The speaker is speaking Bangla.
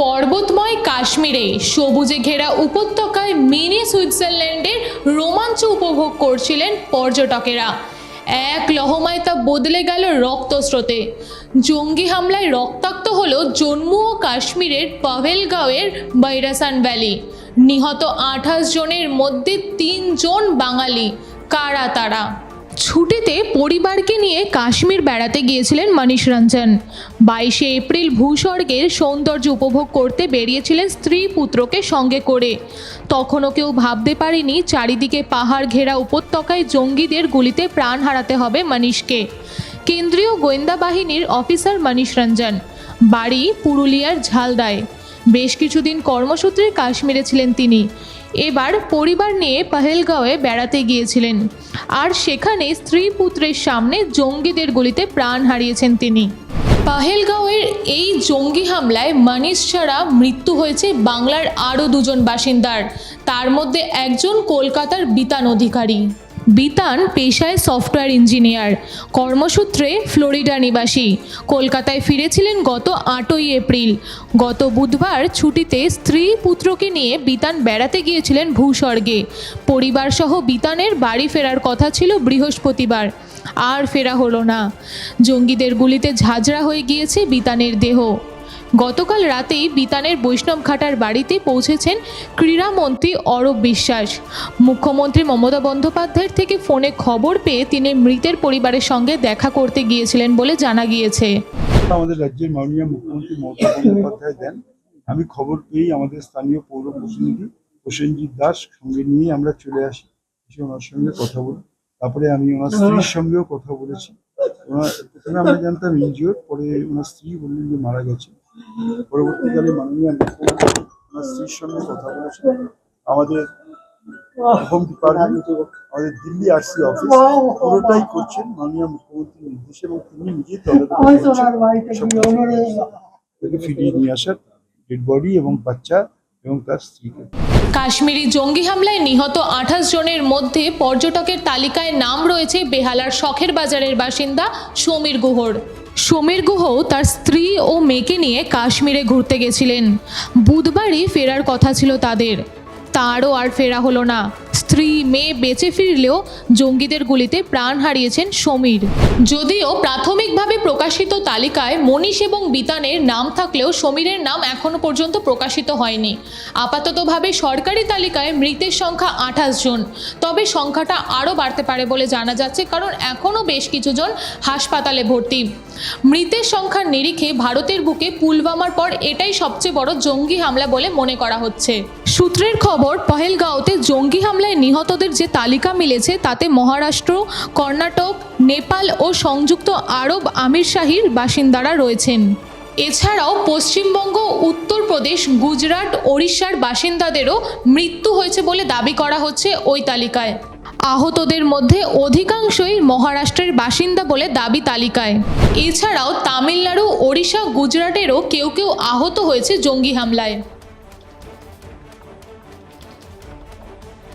পর্বতময় কাশ্মীরে সবুজে ঘেরা উপত্যকায় মিনি সুইজারল্যান্ডের রোমাঞ্চ উপভোগ করছিলেন পর্যটকেরা। এক লহমায় তা বদলে গেল রক্তস্রোতে। জঙ্গি হামলায় রক্তাক্ত হল জম্মু ও কাশ্মীরের পাভেলগাঁওয়ের বাইরাসান ভ্যালি। নিহত আঠাশ জনের মধ্যে তিনজন বাঙালি। কারা তারা? ছুটিতে পরিবারকে নিয়ে কাশ্মীর বেড়াতে গিয়েছিলেন মনীষ রঞ্জন। বাইশে এপ্রিল ভূস্বর্গের সৌন্দর্য উপভোগ করতে বেরিয়েছিলেন স্ত্রী পুত্রকে সঙ্গে করে। তখনও কেউ ভাবতে পারেনি চারিদিকে পাহাড় ঘেরা উপত্যকায় জঙ্গিদের গুলিতে প্রাণ হারাতে হবে মনীষকে। কেন্দ্রীয় গোয়েন্দা বাহিনীর অফিসার মনীষ রঞ্জন। বাড়ি পুরুলিয়ার ঝালদায়। বেশ কিছুদিন কর্মসূত্রে কাশ্মীরে ছিলেন তিনি। এবার পরিবার নিয়ে পাহেলগাঁওয়ে বেড়াতে গিয়েছিলেন। আর সেখানে স্ত্রী পুত্রের সামনে জঙ্গিদের গুলিতে প্রাণ হারিয়েছেন তিনি। পাহেলগাঁওয়ের এই জঙ্গি হামলায় মানিস ছাড়া মৃত্যু হয়েছে বাংলার আরও দুজন বাসিন্দার। তার মধ্যে একজন কলকাতার বিতান অধিকারী। বিতান পেশায় সফটওয়্যার ইঞ্জিনিয়ার, কর্মসূত্রে ফ্লোরিডা নিবাসী। কলকাতায় ফিরেছিলেন গত আটই এপ্রিল। গত বুধবার ছুটিতে স্ত্রী পুত্রকে নিয়ে বিতান বেড়াতে গিয়েছিলেন ভূস্বর্গে। পরিবারসহ বিতানের বাড়ি ফেরার কথা ছিল বৃহস্পতিবার। আর ফেরা হলো না। জঙ্গিদের গুলিতে ঝাঁঝরা হয়ে গিয়েছে বিতানের দেহ। গতকাল রাতেই বিতানের বৈষ্ণবঘাটার বাড়িতে পৌঁছেছেন ক্রীড়ামন্ত্রী অরূপ বিশ্বাস। মুখ্যমন্ত্রী মমতা বন্দ্যোপাধ্যায়ের থেকে ফোনে খবর পেয়ে তিনি মৃতের পরিবারের সঙ্গে দেখা করতে গিয়েছিলেন বলে জানা গিয়েছে। আমাদের রাজ্যের মাননীয় মুখ্যমন্ত্রী মমতা বন্দ্যোপাধ্যায় দেন। আমি খবর পেয়েই আমাদের স্থানীয় পৌর প্রতিনিধি প্রসেনজিৎ দাস সঙ্গে নিয়ে আমরা চলে আসি। ওনার সঙ্গে কথা বলি। তারপরে আমি ওনার স্ত্রীর সঙ্গেও কথা বলেছি। ওনার প্রথমে আমরা জানতাম ইনজিওর পরে ওনার স্ত্রী বললেন যে মারা গেছে। পরবর্তীকালে মাননীয় মুখ্যমন্ত্রী ওনার স্ত্রীর সঙ্গে কথা বলেছেন। আমাদের হোম ডিপার্টমেন্ট আমাদের দিল্লি আরসি অফিস পুরোটাই করছেন মাননীয় মুখ্যমন্ত্রীর নির্দেশে এবং তিনি নিজেই কিছু। তাকে ফিরিয়ে নিয়ে আসার ডেড বডি এবং বাচ্চা এবং তার স্ত্রীকে। কাশ্মীরি জঙ্গি হামলায় নিহত আঠাশ জনের মধ্যে পর্যটকের তালিকায় নাম রয়েছে বেহালার শখের বাজারের বাসিন্দা সমীর গুহর। সমীর গুহ তার স্ত্রী ও মেয়েকে নিয়ে কাশ্মীরে ঘুরতে গেছিলেন। বুধবারই ফেরার কথা ছিল তাদের। তারও আর ফেরা হলো না। স্ত্রী, মেয়ে বেঁচে ফিরলেও জঙ্গিদের গুলিতে প্রাণ হারিয়েছেন সমীর। যদিও প্রাথমিকভাবে প্রকাশিত তালিকায় মনীষ এবং বিতানের নাম থাকলেও সমীরের নাম এখনও পর্যন্ত প্রকাশিত হয়নি। আপাততভাবে সরকারি তালিকায় মৃতের সংখ্যা আঠাশ জন। তবে সংখ্যাটা আরও বাড়তে পারে বলে জানা যাচ্ছে, কারণ এখনও বেশ কিছুজন হাসপাতালে ভর্তি। মৃতের সংখ্যার নিরিখে ভারতের বুকে পুলওয়ামার পর এটাই সবচেয়ে বড় জঙ্গি হামলা বলে মনে করা হচ্ছে। সূত্রের খবর, পহেলগাঁওতে জঙ্গি হামলায় নিহতদের যে তালিকা মিলেছে, তাতে মহারাষ্ট্র, কর্ণাটক, নেপাল ও সংযুক্ত আরব আমিরশাহীর বাসিন্দারা রয়েছেন। এছাড়াও পশ্চিমবঙ্গ, উত্তরপ্রদেশ, গুজরাট, ওড়িশার বাসিন্দাদেরও মৃত্যু হয়েছে বলে দাবি করা হচ্ছে ওই তালিকায়। আহতদের মধ্যে অধিকাংশই মহারাষ্ট্রের বাসিন্দা বলে দাবি তালিকায়। এছাড়াও তামিলনাড়ু, ওড়িশা, গুজরাটেরও কেউ কেউ আহত হয়েছে জঙ্গি হামলায়।